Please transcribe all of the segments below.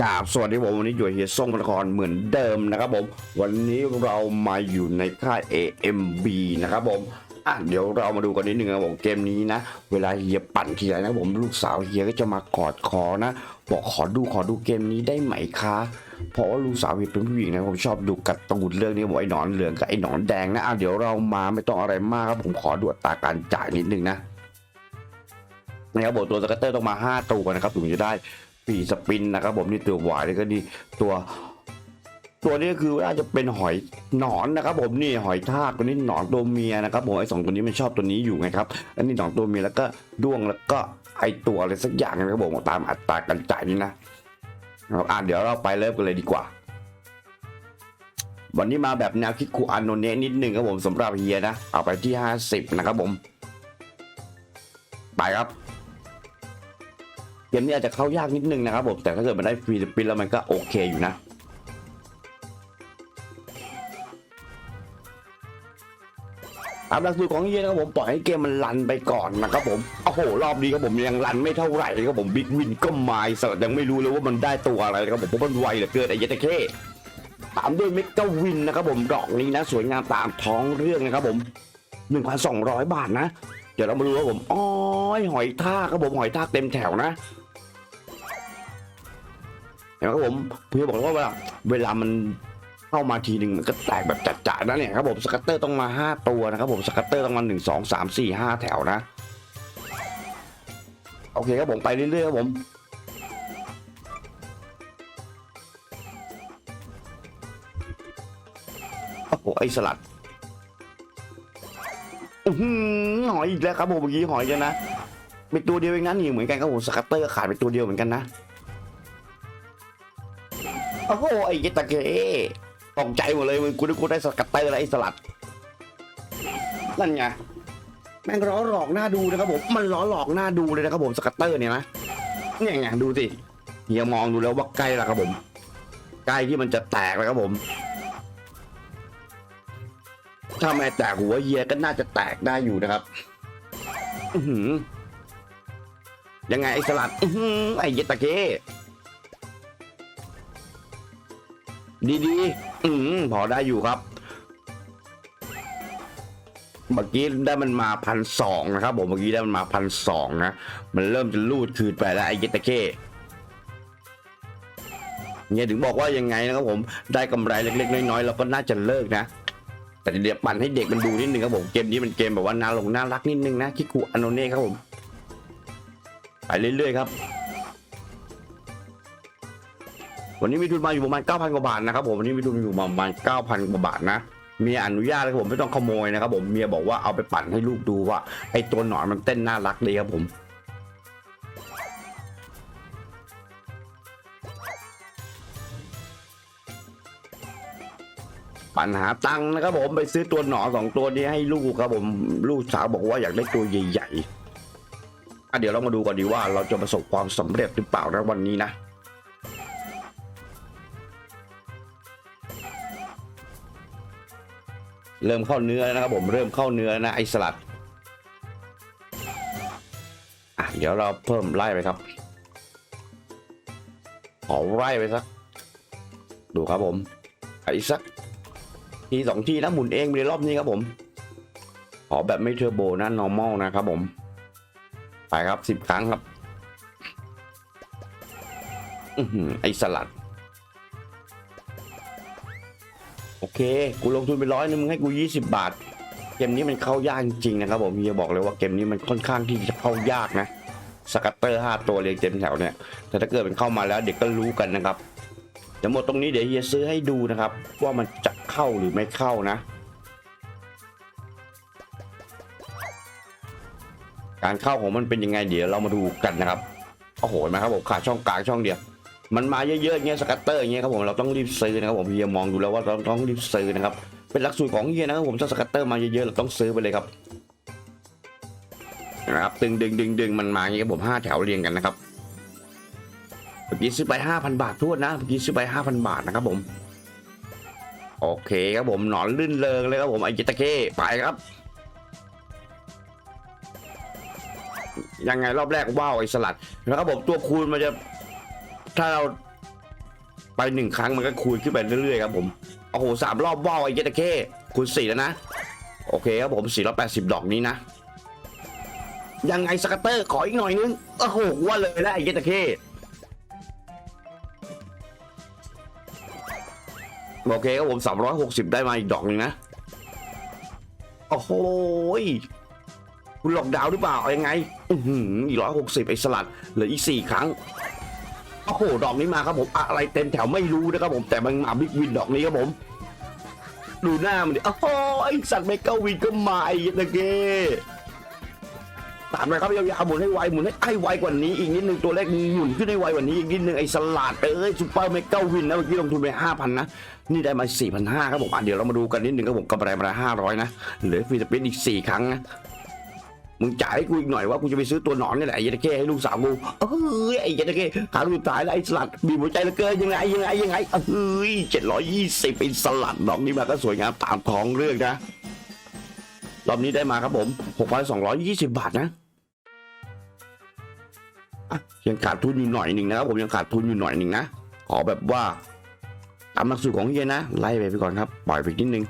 กราบสวัสดีผมวันนี้อยู่เฮียส่งพนครเหมือนเดิมนะครับผม วันนี้เรามาอยู่ในค่าย AMB นะครับผมอะเดี๋ยวเรามาดูกันนิดนึงนะบผมเกมนี้นะ เวลาเฮียปั่นทีไรนะผมลูกสาวเฮียก็จะมากอดคอนะ บอกขอดูขอดูเกมนี้ได้ไหมคะเพราะว่าลูกสาวเฮียเป็นผู้หญิงนะผมชอบดูการ์ตูนเรื่องนี้บอกไอ้หนอนเหลืองกับไอ้หนอนแดงนะอะเดี๋ยวเรามาไม่ต้องอะไรมากครับผมขอดูตาการจ่ายนิดนึงนะนะครับผมตัวสกัตเตอร์ต้องมา 5 ตัวนะครับถึงจะได้ ปีสปินนะครับผมนี่ตัวหวายแล้วก็นี่ตัวตัวนี้คือน่าจะเป็นหอยหนอนนะครับ ผมนี่หอยทากตัวนี้หนอนตัวเมียนะครับผมไอสองตัวนี้มันชอบตัวนี้อยู่ไงครับอันนี้หนอนตัวเมียแล้วก็ด้วงแล้วก็ไอตัวอะไรสักอย่างนะครับผมตามอัตราการจ่ายนี่นะครับอ่าเดี๋ยวเราไปเริ่มกันเลยดีกว่า วันนี้มาแบบแนวคิดคูอันโนเนะนิดนึงครับผมสำหรับเฮียนะเอาไปที่ 50 นะครับผม ไปครับ เกมนี้อาจจะเข้ายากนิดนึงนะครับผมแต่ถ้าเกิดมันได้ฟรีสปินแล้วมันก็โอเคอยู่นะตามหลักสูตรของเฮียนะครับผมปล่อยให้เกมมันรันไปก่อนนะครับผมโอ้โหรอบนี้ครับผมยังรันไม่เท่าไหร่ครับผมบิ๊กวินก็มาสลัดยังไม่รู้เลยว่ามันได้ตัวอะไรครับผมเพราะมันไวเหลือเกินไอ้เยตะเข้ตามด้วยเมกาวินนะครับผมดอกนี้นะ สวยงามตามท้องเรื่องนะครับผม 1,200 บาทนะ เดี๋ยวเรามาดูครับผมอ้อยหอยทากครับผมหอยทากเต็มแถวนะ เห็นไหมครับผมพี่บอกว่าเวลาเวลามันเข้ามาทีหนึ่งมันก็แตกแบบจัดๆนะเนี่ยครับผมสกัตเตอร์ต้องมาห้าตัวนะครับผมสกัตเตอร์ต้องมาหนึ่งสองสามสี่ห้าแถวนะ โอเคครับผมไปเรื่อยๆครับผมโอ้โหไอสลัดอือหอยอีกแล้วครับผมเมื่อกี้หอยกันนะเป็นตัวเดียวเองนะนี่เหมือนกันครับผมสกัตเตอร์ขาดไปตัวเดียวเหมือนกันนะ โอ้โหไอ้เหี้ยตะเกตกใจหมดเลยมึงกูนึกกูได้สกัตเตอร์ล้วไอ้สลัด นั่นไงแม่งล้อหลอกหน้าดูนะครับผมมันล้อหลอกหน้าดูเลยนะครับผมสกัตเตอร์เนี่ยนะเนี่ยไงดูสิเฮียมองดูแล้วว่าใกล้ล้วครับผม ใกล้ที่มันจะแตกแล้วครับผมถ้าไม่แตกหัวเฮียก็น่าจะแตกได้อยู่นะครับอือหือยังไงไอ้สลัดอือหือไอ้เยตะเก ดีๆ อืมพอได้อยู่ครับ เมื่อกี้ได้มันมาพันสองนะครับผม เมื่อกี้ได้มันมาพันสองนะ มันเริ่มจะลูดคืนไปแล้วไอ้เยตะเข้เนี่ยถึงบอกว่ายังไงนะครับผม ได้กำไรเล็กๆน้อยๆเราก็น่าจะเลิกนะ แต่เดี๋ยวปั่นให้เด็กมันดูนิดนึงครับผม เกมนี้มันเกมแบบว่าน่าลงน่ารักนิดนึงนะคิคุอโนเน่ครับผม ไปเรื่อยๆครับ วันนี้มีทุนมาอยู่ประมาณ9,000กว่าบาทนะครับผมวันนี้มีทุนอยู่ประมาณ9,000กว่าบาทนะเมียอนุญาตเลยครับผมไม่ต้องขโมยนะครับผมเมียบอกว่าเอาไปปั่นให้ลูกดูว่าไอตัวหนอนมันเต้นน่ารักดีครับผมปัญหาตังค์นะครับผมไปซื้อตัวหนอนสองตัวนี้ให้ลูกครับผมลูกสาวบอกว่าอยากได้ตัวใหญ่ๆอะเดี๋ยวเรามาดูกันดีว่าเราจะประสบความสำเร็จหรือเปล่านะวันนี้นะ เริ่มเข้าเนื้อแล้วนะครับผมเริ่มเข้าเนื้อนะไอสลัดอะเดี๋ยวเราเพิ่มไล่ไปครับขอไล่ไปสัก ดูครับผมไอสักทีสองทีนะหมุนเองในรอบนี้ครับผมขอแบบไม่เทอร์โบนะ normal นะครับผม ไปครับสิบครั้งครับอือหือไอสลัด โอเค กูลงทุนไปร้อยนึงมึงให้กูยี่สิบาท เกมนี้มันเข้ายากจริงนะครับผมเฮียบอกเลยว่าเกมนี้มันค่อนข้างที่จะเข้ายากนะ สกัตเตอร์ห้าตัวเรียงเต็มแถวเนี่ย แต่ถ้าเกิดมันเข้ามาแล้วเด็กก็รู้กันนะครับเดี๋ยวหมดตรงนี้เดี๋ยวเฮียซื้อให้ดูนะครับ ว่ามันจะเข้าหรือไม่เข้านะ การเข้าของมันเป็นยังไงเดี๋ยวเรามาดูกันนะครับ โอ้โหเห็นไหมครับผมขาดช่องกลางช่องเดียว มันมาเยอะๆเงี้ยสกัตเตอร์เงี้ยครับผมเราต้องรีบซื้อนะครับผมเฮียมองดูแล้วว่าเราต้องรีบซื้อนะครับเป็นหลักสูตรของเฮียนะครับผมถ้าสกัตเตอร์มาเยอะๆเราต้องซื้อไปเลยครับนะครับดึงดึงดึงดึงมันมาเงี้ยครับผมห้าแถวเรียงกันนะครับเมื่อกี้ซื้อไปห้าพันบาททวดนะเมื่อกี้ซื้อไปห้าพันบาทนะครับผมโอเคครับผมหนอนลื่นเริงเลยครับผมไอจิตะเข้ไปครับยังไงรอบแรกว้าวไอสลัดนะครับผมตัวคูณมันจะ ถ้าเราไปหนึ่งครั้งมันก็คูณขึ้นไปเรื่อยๆครับผมโอ้โหสามรอบว้าวไอ้เจตเคคูณสี่แล้วนะ โอเคครับผมสี่ร้อยแปดสิบดอกนี้นะ ยังไงสกัตเตอร์ขออีกหน่อยนึงโอ้โหว่าเลยนะไอ้เจตเคโอเคครับผมสามร้อยหกสิบได้มาอีกดอกหนึ่งนะ โอ้โหยคุณหลอกดาวหรือเปล่า เอายังไง อือหืออีกร้อยหกสิบไอ้สลัดเหลืออีกสี่ครั้ง โอ้โหดอกนี้มาครับผมอะไรเต็มแถวไม่รู้นะครับผมแต่มันมาบิ๊กวินดอกนี้ครับผม ดูหน้ามันดิโอ้โหไอสัตว์เมกาวินก็มาไอ้ตะเกตามไปครับยาวๆหมุนให้ไวหมุนให้ไอ้ไวกว่านี้อีกนิดนึงตัวเลขหมุนขึ้นให้ไวกว่านี้อีกนิดนึงไอ้สลัดเอ้ยซูเปอร์เมกาวินนะเมื่อกี้ลงทุนไปห้าพันนะนี่ได้มาสี่พันห้าครับผมอะเดี๋ยวเรามาดูกันนิดนึงครับผมกำไรมาห้าร้อยนะเหลือฟรีสปินอีกสี่ครั้งนะ มึงจ่ายให้กูอีกหน่อยว่ากูจะไปซื้อตัวหนอนนี่แหละไอ้ยันตะเข้ให้ลูกสาวกูเอ้ยไอ้ยันตะเข้หาลูกตายแล้วไอ้สลัดบีบหัวใจเหลือเกินยังไงยังไงยังไงเอ้ยเจ็ดร้อยยี่สิบไอ้สลัดดอกนี้มาก็สวยงามตามท้องเรื่องนะรอบนี้ได้มาครับผมหกพันสองร้อยยี่สิบบาทนะอะยังขาดทุนอยู่หน่อยหนึ่งนะครับผมยังขาดทุนอยู่หน่อยหนึ่งนะขอแบบว่าตามหลักสูตรของเฮียนะ ไล่ไปไปก่อนครับ ปล่อยไปนิดนึง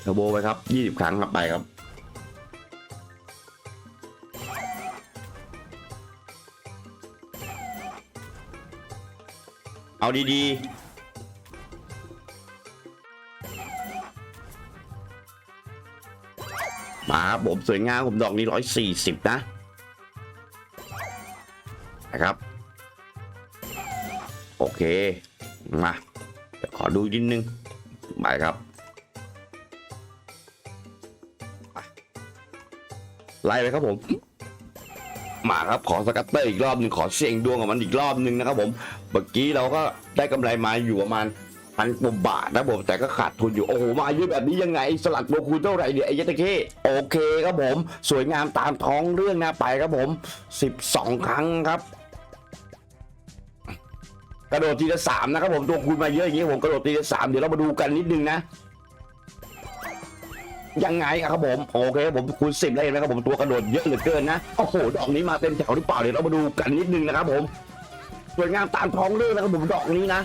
เทอร์โบไปครับยี่สิบครั้งครับไปครับ เอาดีๆ มาครับผมสวยงามผมดอกนี้ร้อยสี่สิบนะ นะครับ โอเค มาเดี๋ยวขอดูนิดนึงไปครับไปไล่ไปครับผม มาครับขอสกัตเตอร์อีกรอบหนึ่งขอเสี่ยงดวงกับมันอีกรอบหนึ่งนะครับผมเมื่อกี้เราก็ได้กำไรมาอยู่ประมาณพันกว่าบาทนะผมแต่ก็ขาดทุนอยู่โอ้โหมาเยอะแบบนี้ยังไงสลัดโบคูเท่าไหร่เนี่ยไอ้ยัตะเข้โอเคครับผม สวยงามตามท้องเรื่องนะไปครับผม 12 ครั้งครับกระโดดทีละสามนะครับผมตัวคูณมาเยอะอย่างนี้ผมกระโดดทีละสามเดี๋ยวเรามาดูกันนิดนึงนะ ยังไงอะครับผมโอเคครับผมคูณสิบแล้วเห็นไหมครับผมตัวกระโดดเยอะเหลือเกินนะโอ้โหดอกนี้มาเต็มแถวหรือเปล่าเดี๋ยวเรามาดูกันนิดนึงนะครับผมสวยงามตามท้องเรื่องนะครับผมดอกนี้นะ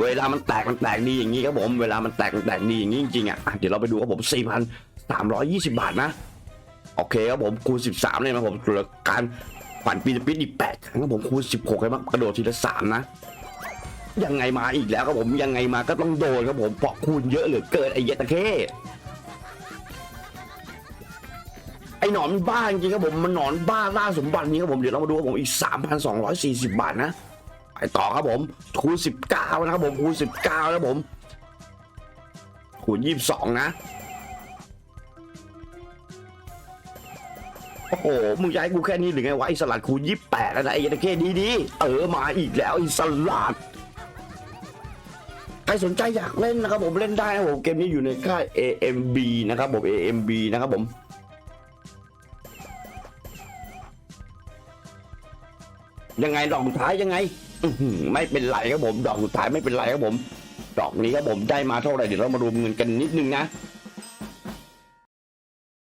เวลามันแตกมันแตกดีอย่างนี้ครับผมเวลามันแตกมันแตกดีอย่างนี้จริงๆอะเดี๋ยวเราไปดูครับผมสี่พันสามร้อยยี่สิบบาทนะโอเคครับผมคูณสิบสามเลยนะผมเหลือการปั่นปีนปิดอีกแปดครั้งครับผมคูณสิบหกเลยมั้งกระโดดทีละสามนะ ยังไงมาอีกแล้วครับผมยังไงมาก็ต้องโดนครับผมเพราะคูณเยอะเหลือเกินไอ้เยตะเข้ไอ้หนอนบ้าจริงครับผมมันหนอนบ้าล่าสมบัตินี้ครับผมเดี๋ยวเรามาดูครับผมอีก 3,240 บาทนะไปต่อครับผมคูณ19 นะครับผมคูณ19นะผมคูณ22 นะโอ้โห มึงจะให้กูแค่นี้หรือไงวะไอ้สลัดคูณ28แล้วนะไอ้เหี้ยตะเข้ดี เออ มาอีกแล้วไอ้สลัด รสนใจอยากเล่นนะครับผมเล่นได้นะผมเกมนี้อยู่ในค่าย AMB นะครับผม AMB นะครับผมยังไงดอกสุดท้ายยังไงไม่เป็นไรครับผม ดอกสุดท้ายไม่เป็นไรครับผม ดอกนี้ครับผมได้มาเท่าไหร่เดี๋ยวเรามารวมเงินกันนิดนึงนะ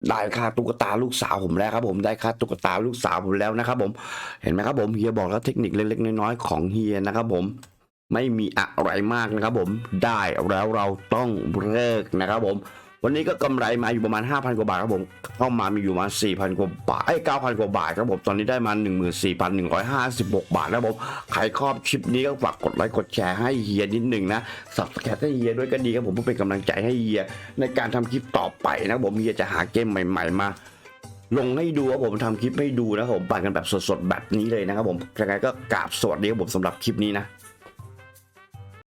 ได้ค่าตุ๊กตาลูกสาวผมแล้วครับ ผมได้ค่าตุ๊กตาลูกสาวผมแล้วนะครับผมเห็นไหมครับผมเฮียบอกแล้วเทคนิคเล็กๆน้อยๆของเฮียนะครับผม ไม่มีอะไรมากนะครับผมได้แล้วเราต้องเลิกนะครับผม วันนี้ก็กำไรมาอยู่ประมาณ 5,000 กว่าบาทครับผมเข้ามามีอยู่ประมาณ4,000 กว่าบาทไอ้9,000 กว่าบาทครับผมตอนนี้ได้มา 14,156 บาทแล้วผมใครชอบคลิปนี้ก็ฝากกดไลค์กดแชร์ให้เฮียนิดหนึ่งนะสับสแครให้เฮียด้วยก็ดีครับผมเพื่อเป็นกำลังใจให้เฮียในการทำคลิปต่อไปนะครับผมเฮียจะหาเกมใหม่ ๆมาลงให้ดูครับผมทำคลิปให้ดูนะครับผมปั่นกันแบบสดๆแบบนี้เลยนะครับผมยังไงก็กราบสวัสดีครับผมสำหรับคลิปนี้นะ